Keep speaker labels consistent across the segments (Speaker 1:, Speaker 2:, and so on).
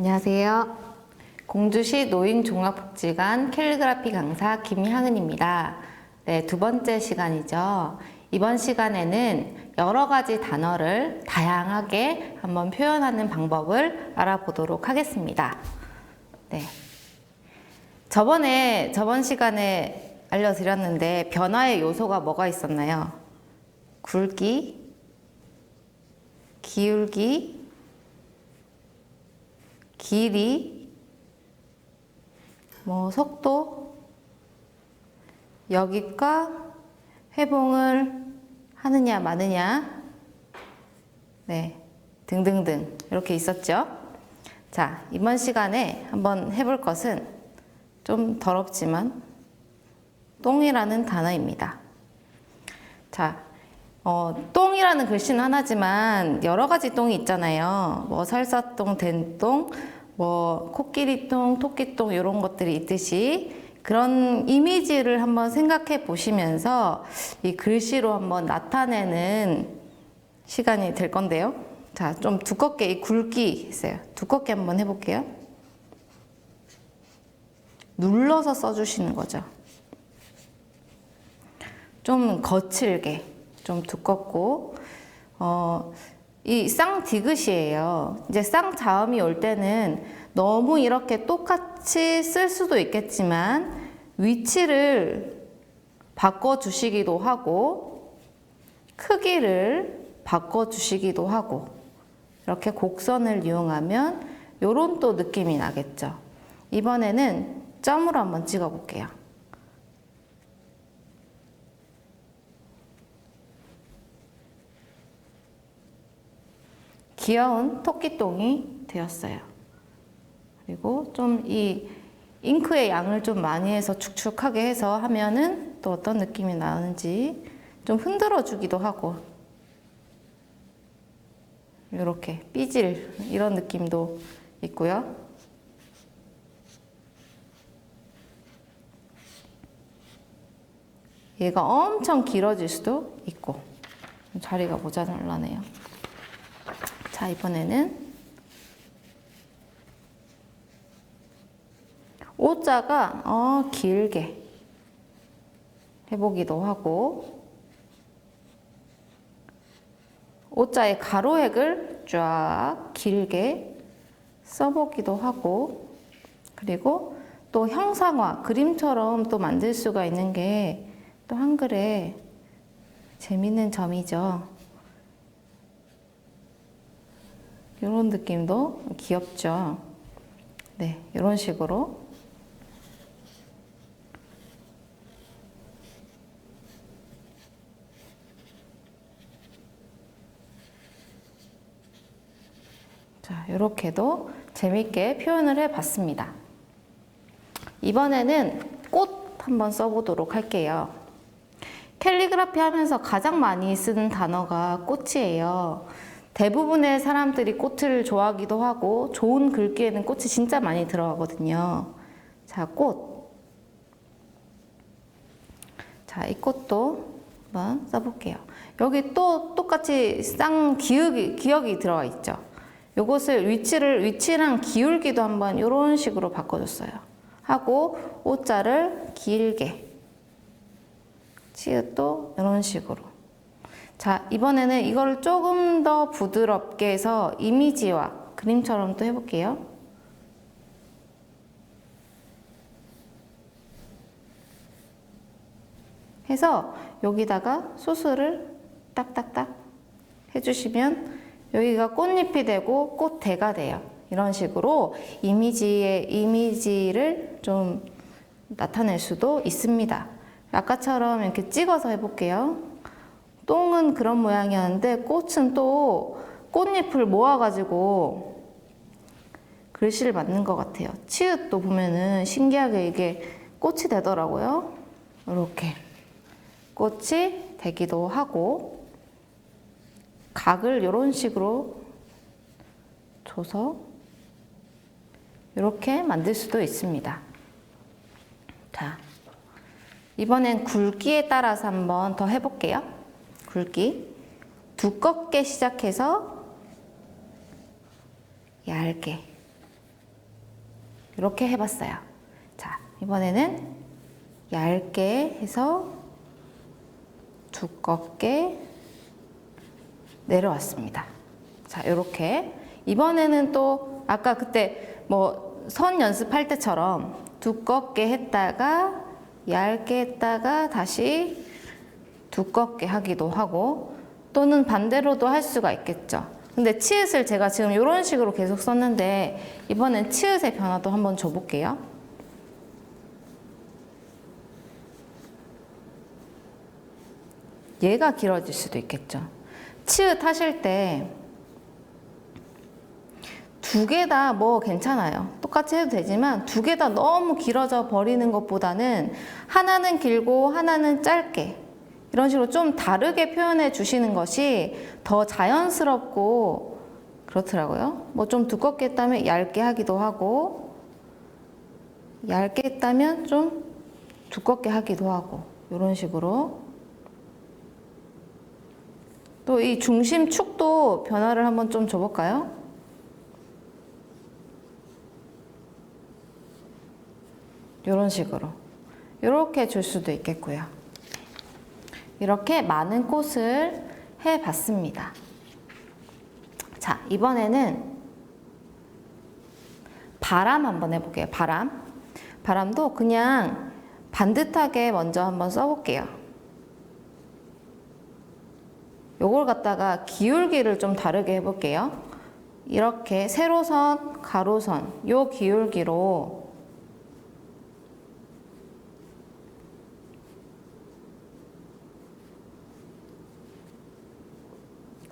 Speaker 1: 안녕하세요. 공주시 노인종합복지관 캘리그라피 강사 김향은입니다. 네, 두 번째 시간이죠. 이번 시간에는 여러 가지 단어를 다양하게 한번 표현하는 방법을 알아보도록 하겠습니다. 네. 저번에, 저번 시간에 알려드렸는데 변화의 요소가 뭐가 있었나요? 굵기, 기울기, 길이, 뭐 속도, 여기과 회봉을 하느냐 마느냐, 네, 등등등 이렇게 있었죠. 자, 이번 시간에 한번 해볼 것은 좀 더럽지만 똥이라는 단어입니다. 자, 어, 똥이라는 글씨는 하나지만 여러 가지 똥이 있잖아요. 뭐 설사똥, 된똥, 뭐 코끼리똥, 토끼똥 이런 것들이 있듯이 그런 이미지를 한번 생각해 보시면서 이 글씨로 한번 나타내는 시간이 될 건데요. 자, 좀 두껍게 이 굵기 있어요. 두껍게 한번 해볼게요. 눌러서 써주시는 거죠. 좀 거칠게, 좀 두껍고, 어, 이 쌍디귿이에요. 이제 쌍자음이 올 때는 너무 이렇게 똑같이 쓸 수도 있겠지만, 위치를 바꿔주시기도 하고, 크기를 바꿔주시기도 하고, 이렇게 곡선을 이용하면 요런 또 느낌이 나겠죠. 이번에는 점으로 한번 찍어 볼게요. 귀여운 토끼똥이 되었어요. 그리고 좀 이 잉크의 양을 좀 많이 해서 축축하게 해서 하면은 또 어떤 느낌이 나는지 좀 흔들어 주기도 하고 이렇게 삐질 이런 느낌도 있고요. 얘가 엄청 길어질 수도 있고 자리가 모자라네요. 자 이번에는 오자가 어, 길게 해보기도 하고 오자의 가로획을 쫙 길게 써보기도 하고 그리고 또 형상화 그림처럼 또 만들 수가 있는 게 또 한글에 재밌는 점이죠. 이런 느낌도 귀엽죠. 네, 이런 식으로 자, 이렇게도 재밌게 표현을 해봤습니다. 이번에는 꽃 한번 써보도록 할게요. 캘리그라피 하면서 가장 많이 쓰는 단어가 꽃이에요. 대부분의 사람들이 꽃을 좋아하기도 하고 좋은 글귀에는 꽃이 진짜 많이 들어가거든요. 자, 꽃. 자, 이 꽃도 한번 써볼게요. 여기 또 똑같이 쌍 기역이, 기역이 들어가 있죠. 요것을 위치를, 위치랑 기울기도 한번 이런 식으로 바꿔줬어요. 하고, 오자를 길게. 치읓도 이런 식으로. 자, 이번에는 이거를 조금 더 부드럽게 해서 이미지와 그림처럼 또 해볼게요. 해서 여기다가 수술을 딱딱딱 해주시면 여기가 꽃잎이 되고 꽃대가 돼요. 이런 식으로 이미지의 이미지를 좀 나타낼 수도 있습니다. 아까처럼 이렇게 찍어서 해볼게요. 똥은 그런 모양이었는데 꽃은 또 꽃잎을 모아가지고 글씨를 만든 것 같아요. 치읓도 보면은 신기하게 이게 꽃이 되더라고요. 이렇게 꽃이 되기도 하고 각을 이런 식으로 줘서 이렇게 만들 수도 있습니다. 자, 이번엔 굵기에 따라서 한번 더 해볼게요. 굵기. 두껍게 시작해서 얇게. 이렇게 해봤어요. 자, 이번에는 얇게 해서 두껍게 내려왔습니다. 자, 이렇게. 이번에는 또 아까 그때 뭐 선 연습할 때처럼 두껍게 했다가 얇게 했다가 다시 두껍게 하기도 하고 또는 반대로도 할 수가 있겠죠. 근데 치읓을 제가 지금 이런 식으로 계속 썼는데 이번엔 치읓의 변화도 한번 줘볼게요. 얘가 길어질 수도 있겠죠. 치읓 하실 때 두 개 다 뭐 괜찮아요. 똑같이 해도 되지만 두 개 다 너무 길어져 버리는 것보다는 하나는 길고 하나는 짧게 이런 식으로 좀 다르게 표현해 주시는 것이 더 자연스럽고 그렇더라고요. 뭐 좀 두껍게 했다면 얇게 하기도 하고 얇게 했다면 좀 두껍게 하기도 하고 이런 식으로 또 이 중심 축도 변화를 한번 좀 줘볼까요? 이런 식으로 이렇게 줄 수도 있겠고요. 이렇게 많은 꽃을 해 봤습니다. 자, 이번에는 바람 한번 해볼게요. 바람. 바람도 그냥 반듯하게 먼저 한번 써볼게요. 요걸 갖다가 기울기를 좀 다르게 해볼게요. 이렇게 세로선, 가로선, 요 기울기로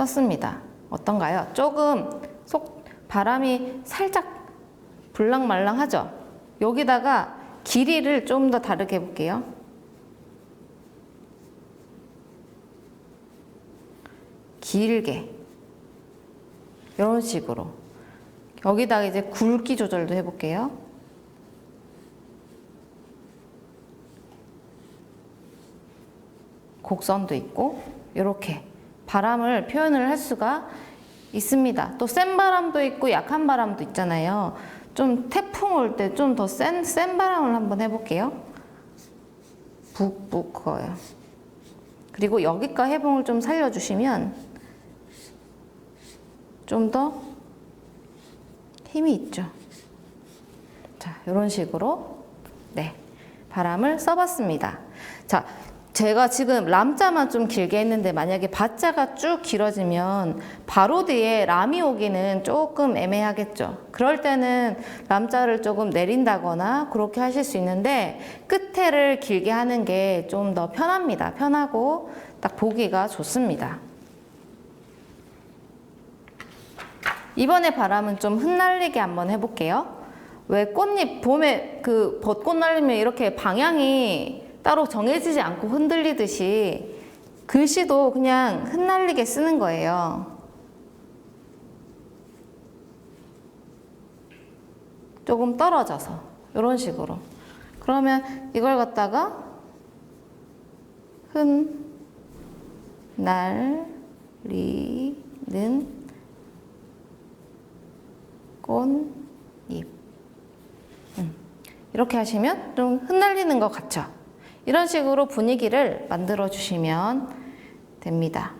Speaker 1: 썼습니다. 어떤가요? 조금 속 바람이 살짝 불랑말랑하죠? 여기다가 길이를 좀 더 다르게 해볼게요. 길게 이런 식으로 여기다가 이제 굵기 조절도 해볼게요. 곡선도 있고 이렇게 바람을 표현을 할 수가 있습니다. 또 센 바람도 있고 약한 바람도 있잖아요. 좀 태풍 올 때 좀 더 센 센 바람을 한번 해볼게요. 북북 거요. 그리고 여기가 해봉을 좀 살려주시면 좀 더 힘이 있죠. 자, 이런 식으로 네 바람을 써봤습니다. 자, 제가 지금 람자만 좀 길게 했는데 만약에 바자가 쭉 길어지면 바로 뒤에 람이 오기는 조금 애매하겠죠. 그럴 때는 람자를 조금 내린다거나 그렇게 하실 수 있는데 끝에를 길게 하는 게 좀 더 편합니다. 편하고 딱 보기가 좋습니다. 이번에 바람은 좀 흩날리게 한번 해볼게요. 왜 꽃잎 봄에 그 벚꽃 날리면 이렇게 방향이 따로 정해지지 않고 흔들리듯이 글씨도 그냥 흩날리게 쓰는 거예요. 조금 떨어져서 이런 식으로. 그러면 이걸 갖다가 흩날리는 꽃잎. 음. 이렇게 하시면 좀 흩날리는 것 같죠? 이런 식으로 분위기를 만들어 주시면 됩니다.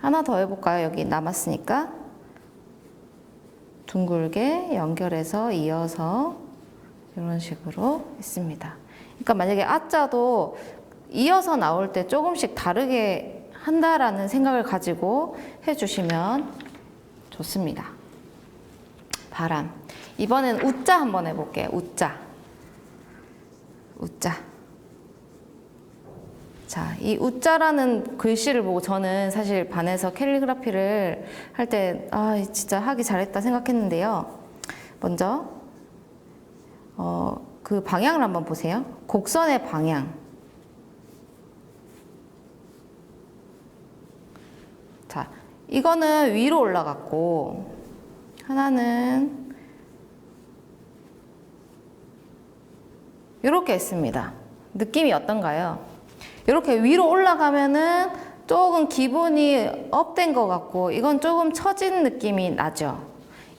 Speaker 1: 하나 더 해볼까요? 여기 남았으니까. 둥글게 연결해서 이어서 이런 식으로 했습니다. 그러니까 만약에 아자도 이어서 나올 때 조금씩 다르게 한다라는 생각을 가지고 해주시면 좋습니다. 바람. 이번엔 우자 한번 해볼게요. 우자. 우자. 자, 이 우자라는 글씨를 보고 저는 사실 반에서 캘리그라피를 할 때, 아, 진짜 하기 잘했다 생각했는데요. 먼저, 어, 그 방향을 한번 보세요. 곡선의 방향. 자, 이거는 위로 올라갔고, 하나는 이렇게 했습니다. 느낌이 어떤가요? 이렇게 위로 올라가면은 조금 기분이 업된 것 같고 이건 조금 처진 느낌이 나죠.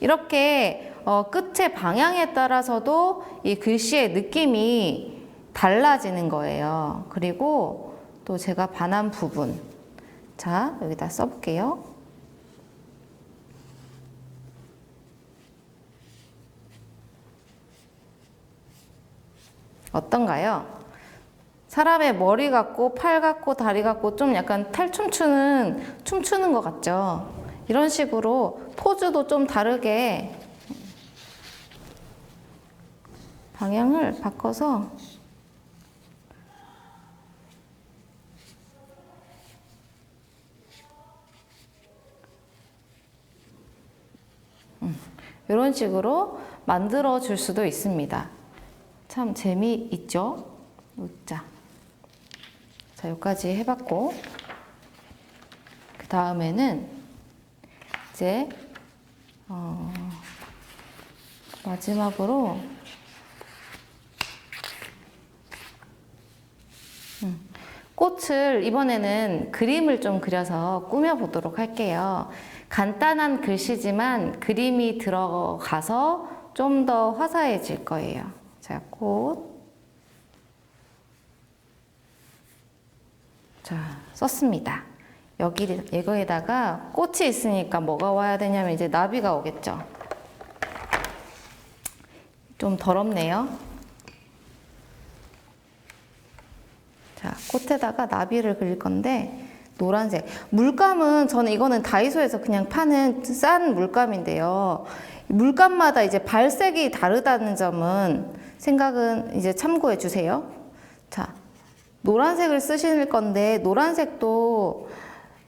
Speaker 1: 이렇게 어, 끝의 방향에 따라서도 이 글씨의 느낌이 달라지는 거예요. 그리고 또 제가 반한 부분. 자, 여기다 써볼게요. 어떤가요? 사람의 머리 같고 팔 같고 다리 같고 좀 약간 탈춤추는 춤추는 것 같죠? 이런 식으로 포즈도 좀 다르게 방향을 바꿔서 음, 이런 식으로 만들어 줄 수도 있습니다. 참 재미있죠? 자, 자 여기까지 해봤고 그 다음에는 이제 어, 마지막으로 음, 꽃을 이번에는 그림을 좀 그려서 꾸며 보도록 할게요. 간단한 글씨지만 그림이 들어가서 좀 더 화사해질 거예요. 자, 꽃. 자, 썼습니다. 여기, 이거에다가 꽃이 있으니까 뭐가 와야 되냐면 이제 나비가 오겠죠. 좀 더럽네요. 자, 꽃에다가 나비를 그릴 건데, 노란색. 물감은 저는 이거는 다이소에서 그냥 파는 싼 물감인데요. 물감마다 이제 발색이 다르다는 점은 생각은 이제 참고해 주세요. 자, 노란색을 쓰실 건데 노란색도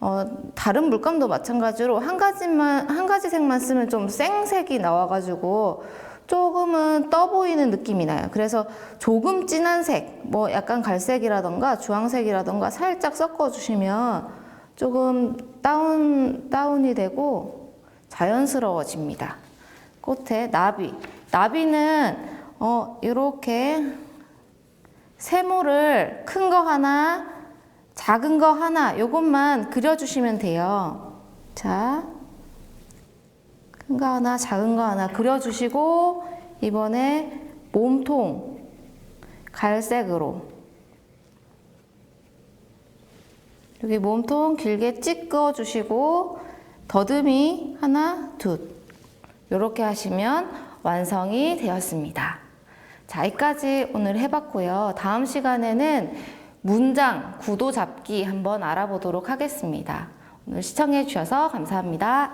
Speaker 1: 어, 다른 물감도 마찬가지로 한 가지만 한 가지 색만 쓰면 좀 생색이 나와가지고 조금은 떠 보이는 느낌이 나요. 그래서 조금 진한 색, 뭐 약간 갈색이라던가 주황색이라던가 살짝 섞어 주시면 조금 다운 다운이 되고 자연스러워집니다. 꽃에 나비, 나비는 어 이렇게 세모를 큰 거 하나, 작은 거 하나, 요것만 그려주시면 돼요. 자, 큰 거 하나, 작은 거 하나 그려주시고, 이번에 몸통 갈색으로. 여기 몸통 길게 찍어주시고, 더듬이 하나, 둘. 이렇게 하시면 완성이 되었습니다. 자, 여기까지 오늘 해봤고요. 다음 시간에는 문장, 구도 잡기 한번 알아보도록 하겠습니다. 오늘 시청해 주셔서 감사합니다.